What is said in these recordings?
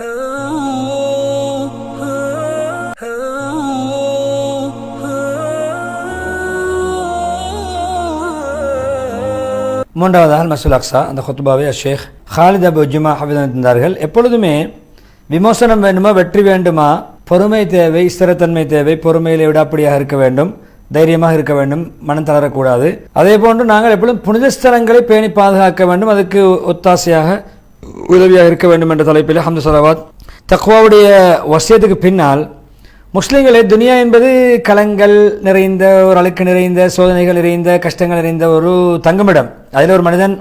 மூன்றாவதாக மசூல் அக்ஸா அந்த ஹுத்பாவை ஷேக் ஹாலித் அபு ஜுமா ஹபிதன் இருந்தார்கள் எப்பொழுதுமே விமோசனம் வேண்டுமா வெற்றி வேண்டுமா? பொறுமை தேவை ஸ்திரத்தன்மை தேவை பொறுமையில் விடாப்படியாக இருக்க வேண்டும் தைரியமாக இருக்க வேண்டும் மனம் தளரக்கூடாது. அதே போன்று நாங்கள் எப்பொழுதும் புனித ஸ்தலங்களை பேணி பாதுகாக்க வேண்டும் அதுக்கு ஒத்தாசையாக உதவியாக இருக்க வேண்டும் என்ற தலைப்பில் ஹம்து சலவாத் தக்வாவுடைய வசியத்துக்கு பின்னால் முஸ்லீம்களே துனியா என்பது கலங்கள் நிறைந்த ஒரு அழுக்கு நிறைந்த சோதனைகள் நிறைந்த கஷ்டங்கள் நிறைந்த ஒரு தங்குமிடம். அதில் ஒரு மனிதன்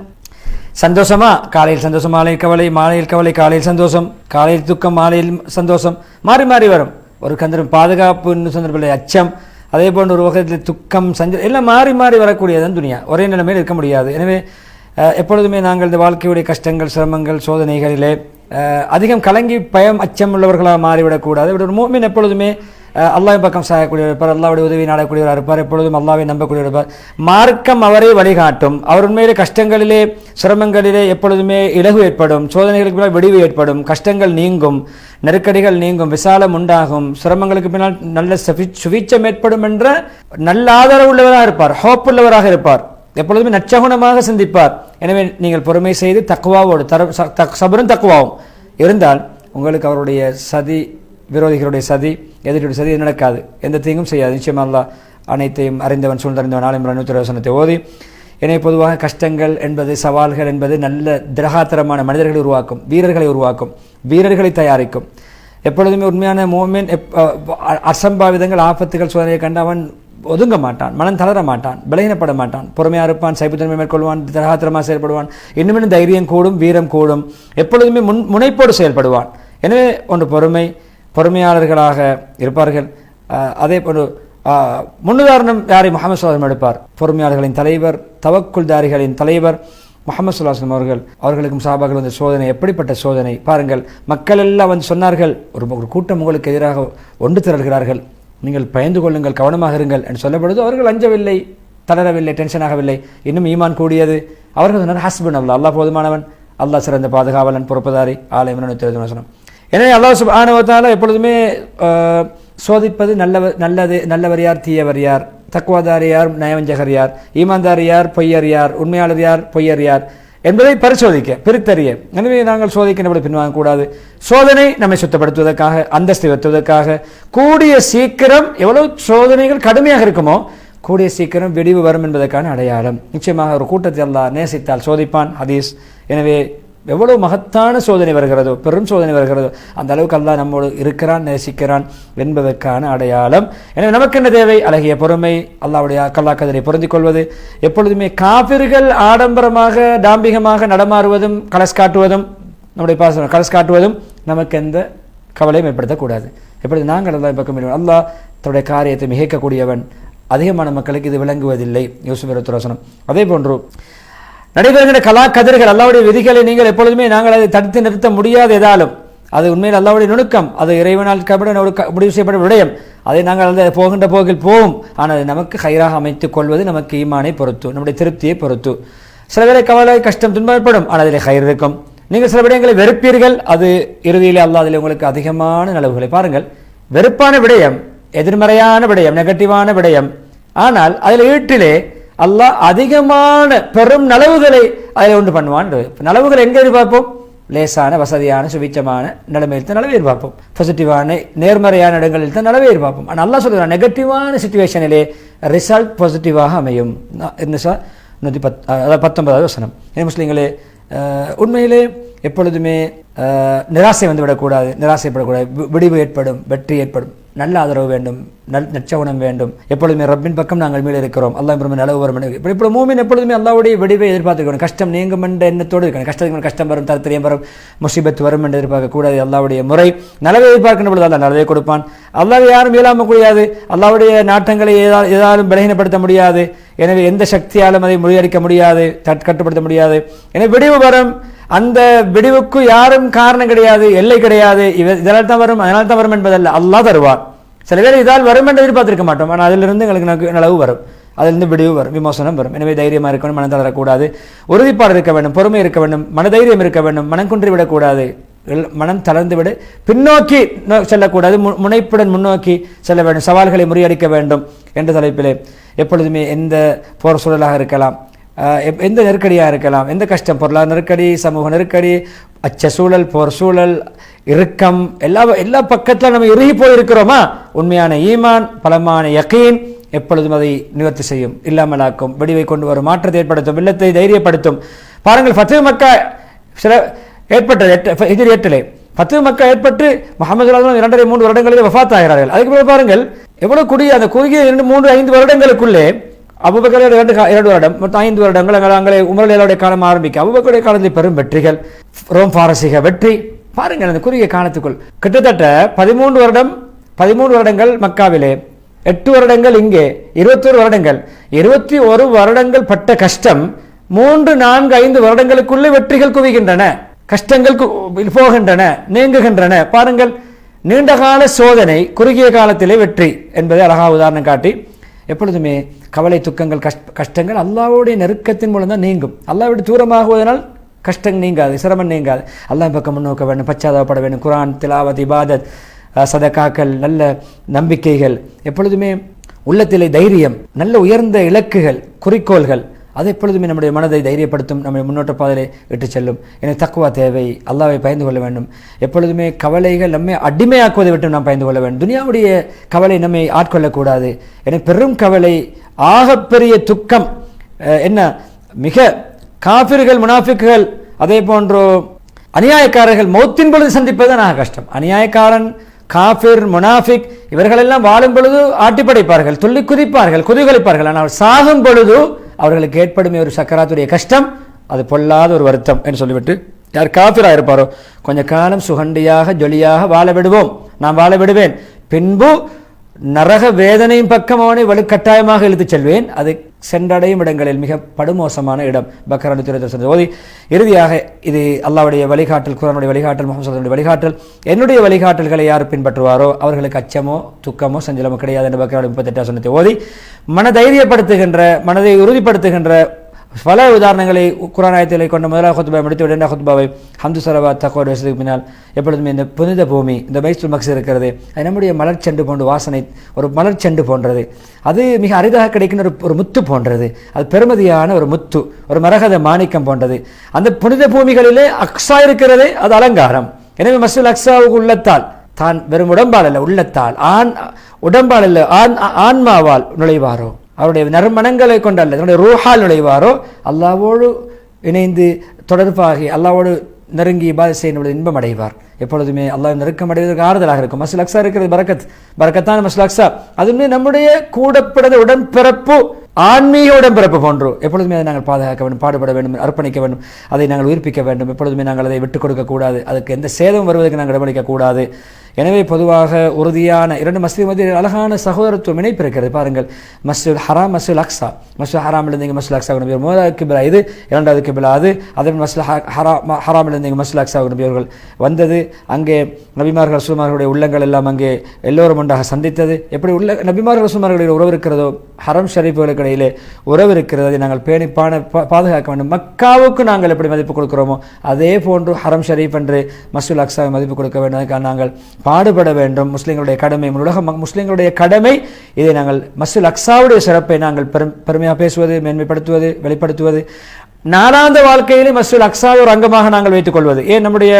சந்தோஷமா? காலையில் சந்தோஷம் மாலையில் கவலை மாலையில் கவலை காலையில் சந்தோஷம் காலையில் துக்கம் மாலையில் சந்தோஷம் மாறி மாறி வரும். ஒரு கந்தரம் பாதுகாப்பு சந்தர்ப்பத்தில் அச்சம். அதே போன்ற ஒரு வகையில் துக்கம் சஞ்ச எல்லாம் மாறி மாறி வரக்கூடியதான் துனியா. ஒரே நிலைமையில் இருக்க முடியாது. எனவே எப்பொழுதுமே நாங்கள் இந்த வாழ்க்கையுடைய கஷ்டங்கள் சிரமங்கள் சோதனைகளிலே அதிகம் கலங்கி பயம் அச்சம் உள்ளவர்களாக மாறிவிடக்கூடாது இவர் மூமின் எப்பொழுதுமே அல்லாவின் பக்கம் சாயக்கூடியவர் இருப்பார். அல்லாவுடைய உதவி நாடக்கூடியவராக இருப்பார். எப்பொழுதும் அல்லாவை நம்பக்கூடியவர் இருப்பார். மார்க்கம் அவரை வழிகாட்டும். அவர் உண்மையிலே கஷ்டங்களிலே சிரமங்களிலே எப்பொழுதுமே இலகு ஏற்படும். சோதனைகளுக்கு பின்னால் விடிவு ஏற்படும். கஷ்டங்கள் நீங்கும். நெருக்கடிகள் நீங்கும். விசாலம் உண்டாகும். சிரமங்களுக்கு பின்னால் நல்ல சுவிச்சம் ஏற்படும் என்ற நல்ல ஆதரவு உள்ளவராக இருப்பார். ஹோப் உள்ளவராக இருப்பார். எப்பொழுதுமே நற்சகுணமாக சிந்திப்பார். எனவே நீங்கள் பொறுமை செய்து தக்குவாவோடு தர ச- தக்- சபரும் தக்குவாவும் இருந்தால் உங்களுக்கு அவருடைய சதி விரோதிகளுடைய சதி எதிரியுடைய சதி நடக்காது. எந்த தீங்கும் செய்யாது. நிச்சயமல்ல அனைத்தையும் அறிந்தவன் சூழ்ந்தறிந்தவன் ஆலயம் நூற்றி வசனத்தை ஓதி எனவே பொதுவாக கஷ்டங்கள் என்பது சவால்கள் என்பது நல்ல திரகாத்திரமான மனிதர்களை உருவாக்கும் வீரர்களை உருவாக்கும் வீரர்களை தயாரிக்கும். எப்பொழுதுமே உண்மையான மூமெண்ட் அசம்பாவிதங்கள் ஆபத்துகள் சோதனையை கண்டு அவன் ஒதுங்க மாட்டான் மனம் தளர மாட்டான் பலகீனப்பட மாட்டான் பொறுமையாக இருப்பான் சைப்புத்தன்மை மேற்கொள்வான் தரகாத்திரமாக செயல்படுவான் இன்னும் இன்னும் தைரியம் கூடும் வீரம் கூடும் எப்பொழுதுமே முன் முனைப்போடு செயல்படுவான். எனவே ஒன்று பொறுமை பொறுமையாளர்களாக இருப்பார்கள். அதே போன்று முன்னுதாரணம் யாரை? முகமது சுல்லாஸ்லம் எடுப்பார். பொறுமையாளர்களின் தலைவர் தவக்குல்தாரிகளின் தலைவர் முகமது சுல்லாஸ்லம் அவர்கள் அவர்களுக்கும் சாபாக்கள் வந்த சோதனை எப்படிப்பட்ட சோதனை? பாருங்கள் மக்கள் எல்லாம் வந்து சொன்னார்கள் ஒரு ஒரு கூட்டம் உங்களுக்கு எதிராக ஒன்று திரள்கிறார்கள். நீங்கள் பயந்து கொள்ளுங்கள் கவனமாக இருங்கள் என்று சொல்லப்படுது அவர்கள் அஞ்சவில்லை தளரவில்லை டென்ஷன் ஆகவில்லை. இன்னும் ஈமான் கூடியது. அவர்கள் சொன்னார் ஹஸ்பண்ட் அல்லா அல்லா போதுமானவன். அல்லாஹ் சிறந்த பாதுகாவலன் பொறுப்பதாரி. ஆலயம் வசனம் எனவே அல்லாஹ் சுபானுவத்தால் எப்பொழுதுமே சோதிப்பது நல்லவர் நல்லது நல்லவர் யார்? தீயவர் யார்? தக்குவாதார் யார்? நயவஞ்சகர் யார்? ஈமான்தார் யார்? பொய்யர் யார்? உண்மையாளர் யார்? பொய்யர் யார்? என்பதை பரிசோதிக்க பிரித்தறிய. எனவே நாங்கள் சோதிக்க நம்மளை பின்வாங்கக்கூடாது. சோதனை நம்மை சுத்தப்படுத்துவதற்காக அந்தஸ்து உயர்த்துவதற்காக கூடிய சீக்கிரம் எவ்வளவு சோதனைகள் கடுமையாக இருக்குமோ கூடிய சீக்கிரம் வெடிவு வரும் என்பதற்கான அடையாளம். நிச்சயமாக ஒரு கூட்டத்தை அல்லாஹ் நேசித்தால் சோதிப்பான் ஹதீஸ். எனவே எவ்வளவு மகத்தான சோதனை வருகிறதோ பெரும் சோதனை வருகிறதோ அந்த அளவுக்கு அல்லா நம்மோடு இருக்கிறான் நேசிக்கிறான் என்பதற்கான அடையாளம். எனவே நமக்கு என்ன தேவை? அழகிய பொறுமை அல்லாவுடைய கல்லாக்கதனை பொருந்திக் கொள்வது. எப்பொழுதுமே காபிர்கள் ஆடம்பரமாக டாம்பிகமாக நடமாறுவதும் கலஸ் காட்டுவதும் நம்முடைய பாசனம் கலஸ் காட்டுவதும் நமக்கு எந்த கவலையும் ஏற்படுத்தக்கூடாது. எப்படி? நாங்கள் அல்லாஹ் பக்கம் அல்லாஹ் தன்னுடைய காரியத்தை மிகைக்கக்கூடியவன். அதிகமான மக்களுக்கு இது விளங்குவதில்லை. யூசுப் இருபத்தி அதே போன்று நடைபெறுகிற கலா கதிர்கள் அல்லாவுடைய விதிகளை நீங்கள் எப்பொழுதுமே நாங்கள் அதை தடுத்து நிறுத்த முடியாது எதாலும். அது உண்மையில் அல்லாவுடைய நுணுக்கம். அது இறைவனால் கபட ஒரு க- முடிவு செய்யப்பட்ட விடயம். அதை நாங்கள் அந்த போகின்ற போக்கில் போவோம். ஆனால் அது நமக்கு ஹைராக அமைத்துக் கொள்வது நமக்கு ஈமானை பொறுத்து நம்முடைய திருப்தியை பொறுத்து. சில பேரை கவலை கஷ்டம் துன்பப்படும் ஆனால் அதில் கயிறு இருக்கும். நீங்கள் சில விடயங்களை வெறுப்பீர்கள். அது இறுதியிலே அல்லா அதில் உங்களுக்கு அதிகமான நலவுகளை பாருங்கள். வெறுப்பான விடயம் எதிர்மறையான விடயம் நெகட்டிவான விடயம். ஆனால் அதில் ஈட்டிலே அல்லாஹ் அதிகமான பெரும் நலவுகளை அதில் உண்டு பண்ணுவான். நலவுகள் எங்கே எதிர்பார்ப்போம்? லேசான வசதியான சுபிச்சமான நிலைமையில் தான் நலவை எதிர்பார்ப்போம். பாசிட்டிவான நேர்மறையான இடங்களில் தான் நலவை எதிர்பார்ப்போம். ஆனால் நல்லா சொல்கிறான் நெகட்டிவான சுச்சுவேஷனிலே ரிசல்ட் பாசிட்டிவாக அமையும். நூற்றி பத் அதாவது பத்தொன்பதாவது வசனம். ஏன் முஸ்லீம்களே உண்மையிலே எப்பொழுதுமே நிராசை வந்து விடக்கூடாது நிராசைப்படக்கூடாது விடிவு ஏற்படும் வெற்றி ஏற்படும். நல்ல ஆதரவு வேண்டும் நல் நச்சவனம் வேண்டும். எப்பொழுதுமே ரப்பின் பக்கம் நாங்கள் மேலே இருக்கிறோம். அல்லாஹ் பிரம்மன் நலவு வரும் இப்படி இப்படி மூமின் எப்பொழுதுமே அல்லாவுடைய விடிவை எதிர்பார்த்துக்கணும் கஷ்டம் நீங்கும் என்ற எண்ணத்தோடு இருக்கணும். கஷ்டத்துக்கு கஷ்டம் வரும் தரத்திரியம் வரும் முசிபத் வரும் என்று எதிர்பார்க்க கூடாது அல்லாவுடைய முறை நலவை எதிர்பார்க்கின்ற பொழுது அல்லா நலவை கொடுப்பான். அல்லாவை யாரும் இயலாமல் கூடாது அல்லாவுடைய நாட்டங்களை ஏதாவது ஏதாலும் பலகீனப்படுத்த முடியாது. எனவே எந்த சக்தியாலும் அதை முறியடிக்க முடியாது தட்- கட்டுப்படுத்த முடியாது. எனவே விடிவு வரும். அந்த விடிவுக்கு யாரும் காரணம் கிடையாது எல்லை கிடையாது. இவ இதனால் தான் வரும் அதனால் தான் வரும் என்பதல்ல. அல்லா தருவார். சில பேர் இதால் வரும் என்று எதிர்பார்த்திருக்க மாட்டோம். ஆனால் அதிலிருந்து எங்களுக்கு நகு- நலவு வரும். அதிலிருந்து விடிவு வரும் விமோசனம் வரும். எனவே தைரியமாக இருக்கணும் மனம் தளரக்கூடாது. உறுதிப்பாடு இருக்க வேண்டும் பொறுமை இருக்க வேண்டும் மனதைரியம் இருக்க வேண்டும் மனம் குன்றி விடக்கூடாது. மனம் தளர்ந்து விடு பின்னோக்கி செல்லக்கூடாது. முனைப்புடன் முன்னோக்கி செல்ல வேண்டும். சவால்களை முறியடிக்க வேண்டும் என்ற தலைப்பிலே எப்பொழுதுமே எந்த போர் சூழலாக இருக்கலாம். எந்த நெருக்கடியாக இருக்கலாம். எந்த கஷ்டம்? பொருளாதார நெருக்கடி சமூக நெருக்கடி அச்ச சூழல் போர் சூழல் இறுக்கம் எல்லா எல்லா பக்கத்தில் நம்ம இறுகி போயிருக்கிறோமா? உண்மையான ஈமான் பலமான யக்கீன் எப்பொழுதும் அதை நிவர்த்தி செய்யும் இல்லாமலாக்கும் வெடிவை கொண்டு வரும் மாற்றத்தை ஏற்படுத்தும் இல்லத்தை தைரியப்படுத்தும். பாருங்கள் ஃபத்து மக்கா சில ஏற்பட்டது எட்டு எதிர் ஏற்றலே பத்து மக்கள் ஏற்பட்டு முகமது ரசூலுல்லாஹ் இரண்டரை மூன்று வருடங்களில் வஃபாத் ஆகிறார்கள். அதுக்கு பிறகு பாருங்கள் எவ்வளவு குடி அந்த குறுகிய இரண்டு மூன்று ஐந்து வருடங்களுக்குள்ளே அபுபக்கர் இரண்டு இரண்டு வருடம் மொத்தம் ஐந்து வருடங்கள் அங்கே அங்கே உமரலியலுடைய காலம் ஆரம்பிக்க. அபுபக்கருடைய காலத்தில் பெரும் வெற்றிகள். ரோம் பாரசீக வெற்றி. பாருங்கள் அந்த குறுகிய காலத்துக்குள். கிட்டத்தட்ட பதிமூன்று வருடம் பதிமூன்று வருடங்கள் மக்காவிலே. எட்டு வருடங்கள் இங்கே இருபத்தொரு வருடங்கள். இருபத்தி ஒரு வருடங்கள் பட்ட கஷ்டம் மூன்று நான்கு ஐந்து வருடங்களுக்குள்ளே வெற்றிகள் குவிகின்றன. கஷ்டங்கள் கு- போகின்றன நீங்குகின்றன. பாருங்கள் நீண்டகால சோதனை குறுகிய காலத்திலே வெற்றி என்பதை அழகா உதாரணம் காட்டி எப்பொழுதுமே கவலை துக்கங்கள் கஷ்ட கஷ்டங்கள் அல்லாவுடைய நெருக்கத்தின் மூலம் தான் நீங்கும். அல்லாவிட தூரமாகுவதனால் கஷ்டம் நீங்காது சிரமம் நீங்காது. அல்லாஹ் பக்கம் முன்னோக்க வேண்டும் பச்சாதாபப்பட வேண்டும். குரான் திலாவத் இபாதத் சதக்காக்கள் நல்ல நம்பிக்கைகள் எப்பொழுதுமே உள்ளத்திலே தைரியம் நல்ல உயர்ந்த இலக்குகள் குறிக்கோள்கள் அது எப்பொழுதுமே நம்முடைய மனதை தைரியப்படுத்தும் நம்முடைய முன்னோட்ட பாதையிலே இட்டுச் செல்லும். எனக்கு தக்குவா தேவை அல்லாவை பயந்து கொள்ள வேண்டும். எப்பொழுதுமே கவலைகள் நம்மை அடிமையாக்குவதை விட்டு நாம் பயந்து கொள்ள வேண்டும். துனியாவுடைய கவலை நம்மை ஆட்கொள்ளக்கூடாது. எனக்கு பெரும் கவலை ஆகப்பெரிய துக்கம். என்ன? மிக காபிர்கள் முனாஃபிக்குகள் அதே போன்றோ அநியாயக்காரர்கள் மௌத்தின் பொழுது சந்திப்பது நான் கஷ்டம். அநியாயக்காரன் காஃபிர் முனாஃபிக் இவர்களெல்லாம் வாழும் பொழுது ஆட்டிப்படைப்பார்கள் துள்ளி குதிப்பார்கள் குதிகளிப்பார்கள் ஆனால் சாகும் பொழுது அவர்களுக்கு ஏற்படும் ஒரு சக்கராத்துடைய கஷ்டம் அது பொல்லாத ஒரு வருத்தம் என்று சொல்லிவிட்டு யார் காஃபிரா இருப்பாரோ கொஞ்ச காலம் சுகண்டியாக ஜொலியாக வாழ விடுவோம். நான் வாழ விடுவேன். பின்பு நரக வேதனையின் பக்கம் அவனை வலுக்கட்டாயமாக இழுத்துச் செல்வேன். அது சென்றடையும் இடங்களில் மிக படுமோசமான இடம் பக்கரானி துறை ஓதி இறுதியாக இது அல்லாவுடைய வழிகாட்டல் குரானுடைய வழிகாட்டல் முகமது வழிகாட்டல் என்னுடைய வழிகாட்டல்களை யார் பின்பற்றுவாரோ அவர்களுக்கு அச்சமோ துக்கமோ சஞ்சலமோ கிடையாது என்று பக்கராடி முப்பத்தெட்டாம் சொன்னத்தை ஓதி மன தைரியப்படுத்துகின்ற மனதை உறுதிப்படுத்துகின்ற பல உதாரணங்களை குரானாயத்திலே கொண்ட முதலாக ஹுத்பா முடித்து இரண்டாம் ஹுத்பாவை ஹம்து சரவா தக்கோடு வசதிக்கு பின்னால் எப்பொழுதுமே இந்த புனித பூமி இந்த மைசூர் மக்ஸ் இருக்கிறது அது நம்முடைய மலர்ச்செண்டு போன்ற வாசனை ஒரு மலர்ச்செண்டு போன்றது. அது மிக அரிதாக கிடைக்கின்ற ஒரு ஒரு முத்து போன்றது. அது பெருமதியான ஒரு முத்து ஒரு மரகத மாணிக்கம் போன்றது. அந்த புனித பூமிகளிலே அக்ஸா இருக்கிறது அது அலங்காரம். எனவே மசூல் அக்ஸாவுக்கு உள்ளத்தால் தான் வெறும் உடம்பால் அல்ல உள்ளத்தால் ஆண் உடம்பால் அல்ல ஆண் ஆன்மாவால் நுழைவாரோ? அவருடைய நறுமணங்களை கொண்டு அல்ல தன்னுடைய ரூஹால் நுழைவாரோ அல்லாவோடு இணைந்து தொடர்பாகி அல்லாவோடு நெருங்கி இபாதை செய்யும் இன்பம் அடைவார். எப்பொழுதுமே அல்லாஹ் நெருக்கம் அடைவதற்கு ஆறுதலாக இருக்கும். மசூல் அக்ஸா இருக்கிறது பரக்கத். பரக்கத்தான மசூல் அக்ஸா அதுவுமே நம்முடைய கூடப்பிறந்த உடன்பிறப்பு ஆன்மீக உடன்பிறப்பு போன்று. எப்பொழுதுமே அதை நாங்கள் பாதுகாக்க வேண்டும் பாடுபட வேண்டும் அர்ப்பணிக்க வேண்டும் அதை நாங்கள் உயிர்ப்பிக்க வேண்டும். எப்பொழுதுமே நாங்கள் அதை விட்டுக் கொடுக்கக்கூடாது அதுக்கு எந்த சேதம் வருவதற்கு நாங்கள் இடமளிக்க கூடாது. எனவே பொதுவாக உறுதியான இரண்டு மஸ்ஜித் மத்தியில் அழகான சகோதரத்துவம் இணைப்பு இருக்கிறது பாருங்கள் மஸ்ஜித் ஹராம் மஸ்ஜித் அக்ஸா. மஸ்ஜித் ஹராமில் இருந்தீங்க மஸ்ஜித் அக்ஸா நபி முதலாவது கிபிலா இது இரண்டாவது கிபிலா அது அதன் மஸ்ஜித் ஹரா ஹராமில் இருந்தீங்க மஸ்ஜித் அக்ஸா நபி வந்தது. அங்கே நபிமார்கள் ரசூல்மார்களுடைய உள்ளங்கள் எல்லாம் அங்கே எல்லோரும் ஒன்றாக சந்தித்தது. எப்படி உள்ள நபிமார்கள் ரசூல்மார்களுடைய உறவு இருக்கிறதோ ஹரம் ஷரீஃபுகளுக்கு இடையிலே உறவு இருக்கிறது. அதை நாங்கள் பேணிப்பான பா- பாதுகாக்க வேண்டும். மக்காவுக்கு நாங்கள் எப்படி மதிப்பு கொடுக்கிறோமோ அதே போன்று ஹரம் ஷரீஃப் என்று மசூல் அக்ஸாவை மதிப்பு கொடுக்க வேண்டும். அதுக்காக நாங்கள் பாடுபட வேண்டும். முஸ்லீம்களுடைய கடமை உலக முஸ்லீம்களுடைய கடமை. இதை நாங்கள் மசூல் அக்ஸாவுடைய சிறப்பை நாங்கள் பெரும் பெருமையாக பேசுவது மேன்மைப்படுத்துவது வெளிப்படுத்துவது. நாலாந்த வாழ்க்கையிலே மசூல் அக்ஸாவை ஒரு அங்கமாக நாங்கள் வைத்துக் கொள்வது. ஏன்? நம்முடைய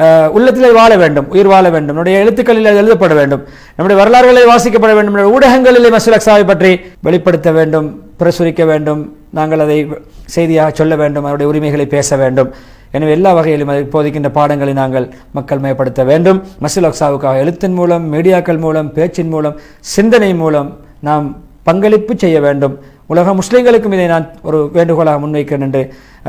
உள்ளத்தில் உள்ளத்திலே வாழ வேண்டும் உயிர் வாழ வேண்டும். நம்முடைய எழுத்துக்களில் எழுதப்பட வேண்டும். நம்முடைய வரலாறுகளை வாசிக்கப்பட வேண்டும். நம்முடைய ஊடகங்களிலே மசூல் அக்ஸாவை பற்றி வெளிப்படுத்த வேண்டும் பிரசுரிக்க வேண்டும். நாங்கள் அதை செய்தியாக சொல்ல வேண்டும் அவருடைய உரிமைகளை பேச வேண்டும். எனவே எல்லா வகையிலும் இப்போதைக்கு இந்த பாடங்களை நாங்கள் மக்கள் மயப்படுத்த வேண்டும். மசிலொக்ஸாவுக்காக எழுத்தின் மூலம் மீடியாக்கள் மூலம் பேச்சின் மூலம் சிந்தனை மூலம் நாம் பங்களிப்பு செய்ய வேண்டும். உலக முஸ்லீம்களுக்கும் இதை நான் ஒரு வேண்டுகோளாக முன்வைக்கிறேன் என்று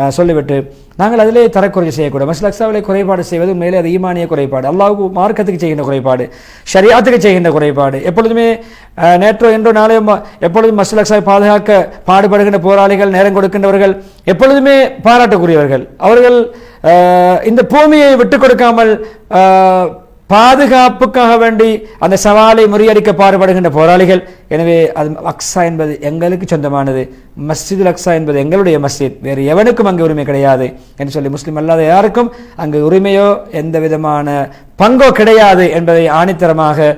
சொல்லிவிட்டு நாங்கள் அதிலே தரக்குறை செய்யக்கூடாது. மஸ்ல அக்ஸாவிலே குறைபாடு செய்வது மேலே அது ஈமானிய குறைபாடு அல்லாவுக்கு மார்க்கத்துக்கு செய்கின்ற குறைபாடு ஷரியாத்துக்கு செய்கின்ற குறைபாடு. எப்பொழுதுமே நேற்றோ என்றோ நாளையோ ம- எப்பொழுதும் மஸ்ல அக்ஸாவை பாதுகாக்க பாடுபடுகின்ற போராளிகள் நேரம் கொடுக்கின்றவர்கள் எப்பொழுதுமே பாராட்டக்கூடியவர்கள் அவர்கள் இந்த பூமியை விட்டுக் கொடுக்காமல் பாதுகாப்புக்காக வேண்டி அந்த சவாலை முறியடிக்க பாடுபடுகின்ற போராளிகள். எனவே அது அக்ஸா என்பது எங்களுக்கு சொந்தமானது. மஸ்ஜித் அக்ஸா என்பது எங்களுடைய மஸ்ஜித். வேறு எவனுக்கும் அங்கே உரிமை கிடையாது என்று சொல்லி முஸ்லீம் அல்லாத யாருக்கும் அங்கு உரிமையோ எந்த விதமான பங்கோ கிடையாது என்பதை ஆணித்தரமாக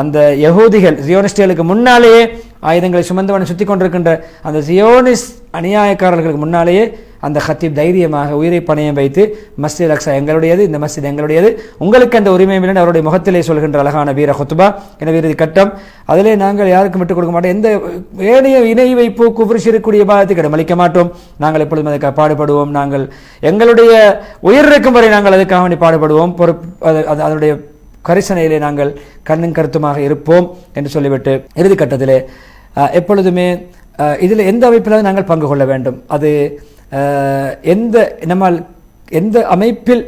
அந்த யகூதிகள் ஜியோனிஸ்டுகளுக்கு முன்னாலேயே ஆயுதங்களை சுமந்தவன் சுற்றி கொண்டிருக்கின்ற அந்த ஜியோனிஸ் அநியாயக்காரர்களுக்கு முன்னாலேயே அந்த ஹத்தீப் தைரியமாக உயிரை பணையம் வைத்து மஸ்ஜித் அக்ஸா எங்களுடையது இந்த மஸ்ஜித் எங்களுடையது. உங்களுக்கு அந்த உரிமை இல்லை அவருடைய முகத்திலே சொல்கின்ற அழகான வீர ஹொத்துபா என இறுதி கட்டம். அதிலே நாங்கள் யாருக்கும் விட்டுக் கொடுக்க மாட்டோம். எந்த ஏனைய இணை வைப்பு குபுரி சிறுக்கூடிய பாதத்துக்கு இடமளிக்க மாட்டோம். நாங்கள் எப்பொழுதும் அதுக்காக பாடுபடுவோம். நாங்கள் எங்களுடைய உயிர் இருக்கும் வரை நாங்கள் அதுக்காக வேண்டி பாடுபடுவோம். பொறுப்பு அது அது- அதனுடைய கரிசனையிலே நாங்கள் கண்ணும் கருத்துமாக இருப்போம் என்று சொல்லிவிட்டு இறுதி கட்டத்திலே எப்பொழுதுமே இதில் எந்த அமைப்பிலாவது நாங்கள் பங்கு கொள்ள வேண்டும். அது எந்த நம்மால் எந்த அமைப்பில்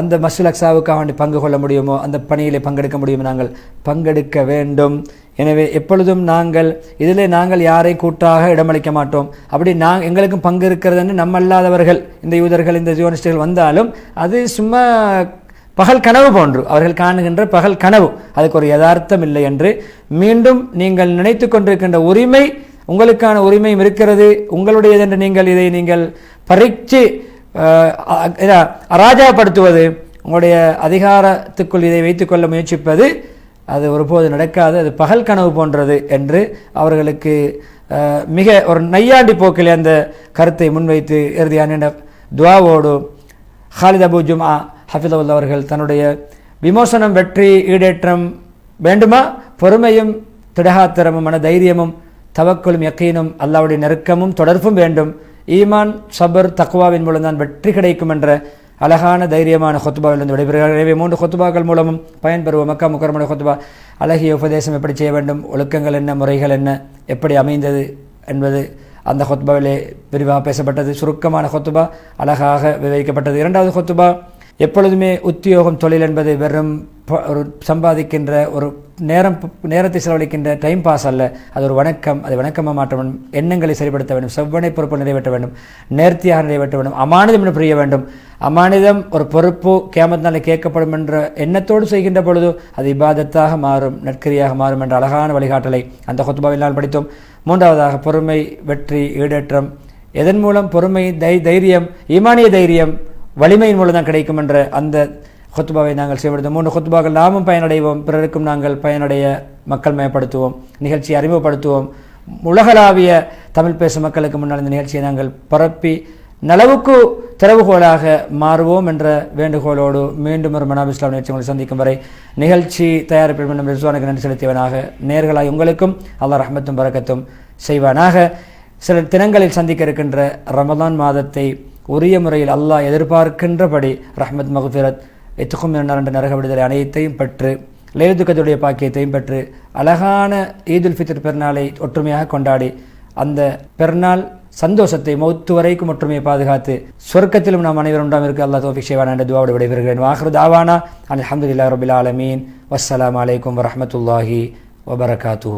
அந்த மசூல் அக்ஸாவுக்காக வேண்டி பங்கு கொள்ள முடியுமோ அந்த பணியிலே பங்கெடுக்க முடியுமோ நாங்கள் பங்கெடுக்க வேண்டும். எனவே எப்பொழுதும் நாங்கள் இதில் நாங்கள் யாரையும் கூட்டாக இடமளிக்க மாட்டோம். அப்படி நான் எங்களுக்கும் பங்கு இருக்கிறதுன்னு நம்ம அல்லாதவர்கள் இந்த யூதர்கள் இந்த ஜியோனிஸ்டுகள் வந்தாலும் அது சும்மா பகல் கனவு போன்று அவர்கள் காணுகின்ற பகல் கனவு. அதுக்கு ஒரு யதார்த்தம் இல்லை என்று மீண்டும் நீங்கள் நினைத்து கொண்டிருக்கின்ற உரிமை உங்களுக்கான உரிமையும் இருக்கிறது. உங்களுடையது என்று நீங்கள் இதை நீங்கள் பறிச்சு அராஜகப்படுத்துவது உங்களுடைய அதிகாரத்துக்குள் இதை வைத்துக்கொள்ள முயற்சிப்பது அது ஒருபோது நடக்காது. அது பகல் கனவு போன்றது என்று அவர்களுக்கு மிக ஒரு நையாண்டி போக்கில் அந்த கருத்தை முன்வைத்து இறுதியான துவாவோடு ஹாலித் அபு ஜுமா ஹஃபிதவுல் அவர்கள் தன்னுடைய விமோசனம் வெற்றி ஈடேற்றம் வேண்டுமா? பொறுமையும் திடகாத்திரமும் மன தைரியமும் தவக்குலும் யக்கீனும் அல்லாவுடைய நெருக்கமும் தொடர்பும் வேண்டும். ஈமான் சபர் தக்குவாவின் மூலம் தான் வெற்றி கிடைக்கும் என்ற அழகான தைரியமான ஹொத்துபாவிலிருந்து விடைபெறுகிறார் எனவே மூன்று கொத்துபாக்கள் மூலமும் பயன்பெறுவோம். மக்கா முக்கரமுடைய கொத்துபா அழகிய உபதேசம் எப்படி செய்ய வேண்டும்? ஒழுக்கங்கள் என்ன? முறைகள் என்ன? எப்படி அமைந்தது என்பது அந்த கொத்துபாவிலே விரிவாக பேசப்பட்டது. சுருக்கமான கொத்துபா அழகாக விவரிக்கப்பட்டது. இரண்டாவது கொத்துபா எப்பொழுதுமே உத்தியோகம் தொழில் என்பது வெறும் ஒரு சம்பாதிக்கின்ற ஒரு நேரம் நேரத்தை செலவழிக்கின்ற டைம் பாஸ் அல்ல. அது ஒரு வணக்கம். அது வணக்கமாக மாற்ற வேண்டும். எண்ணங்களை சரிப்படுத்த வேண்டும். செவ்வனை பொறுப்பு நிறைவேற்ற வேண்டும். நேர்த்தியாக நிறைவேற்ற வேண்டும். அமானிதம் என்று புரிய வேண்டும். அமானிதம் ஒரு பொறுப்பு கேமத்தினாலே கேட்கப்படும் என்ற எண்ணத்தோடு செய்கின்ற பொழுது அது இபாதத்தாக மாறும் நற்கரியாக மாறும் என்ற அழகான வழிகாட்டலை அந்த ஹொத்துபாவில் நான் படித்தோம். மூன்றாவதாக பொறுமை வெற்றி ஈடேற்றம். எதன் மூலம் பொறுமை தை தைரியம் ஈமானிய தைரியம் வலிமையின் மூலம் தான் கிடைக்கும் என்ற அந்த ஹொத்துபாவை நாங்கள் செய்யப்படுத்தோம் மூன்று ஹொத்துபாக்கள் நாமும் பயனடைவோம் பிறருக்கும் நாங்கள் பயனடைய மக்கள் மயப்படுத்துவோம் நிகழ்ச்சியை அறிமுகப்படுத்துவோம். உலகளாவிய தமிழ் பேசும் மக்களுக்கு முன்னால் இந்த நிகழ்ச்சியை நாங்கள் பரப்பி நலவுக்கு திறவுகோலாக மாறுவோம் என்ற வேண்டுகோளோடு மீண்டும் ஒரு மனாப் இஸ்லாம் நிகழ்ச்சி உங்களை சந்திக்கும் வரை நிகழ்ச்சி தயாரிப்பில் மீண்டும் ரிஸ்வானுக்கு நன்றி செலுத்தியவனாக நேர்களாய் உங்களுக்கும் அல்லா ரஹமத்தும் பறக்கத்தும் செய்வானாக. சில தினங்களில் சந்திக்க இருக்கின்ற ரமதான் மாதத்தை உரிய முறையில் அல்லாஹ் எதிர்பார்க்கின்றபடி ரஹ்மத் மகுஃபிரத் எத்துக்கும் என்ற நரக விடுதலை அனைத்தையும் பெற்று லேதுக்கத்துடைய பாக்கியத்தையும் பெற்று அழகான ஈதுல் ஃபித்ர் பெருநாளை ஒற்றுமையாக கொண்டாடி அந்த பெருநாள் சந்தோஷத்தை மௌத்து வரைக்கும் ஒற்றுமையை பாதுகாத்து சொர்க்கத்திலும் நாம் அனைவரும் உண்டாம் இருக்கு அல்லாஹ் தோஃபிக் செய்வான் என்ற துவாவோடு விடைபெறுகிறேன். வாஹர் தாவானா அல்ஹம்துலில்லாஹி ரபில் ஆலமீன். வஸ்ஸலாமு அலைக்கும் வரமத்துல்லாஹி வபரகாத்து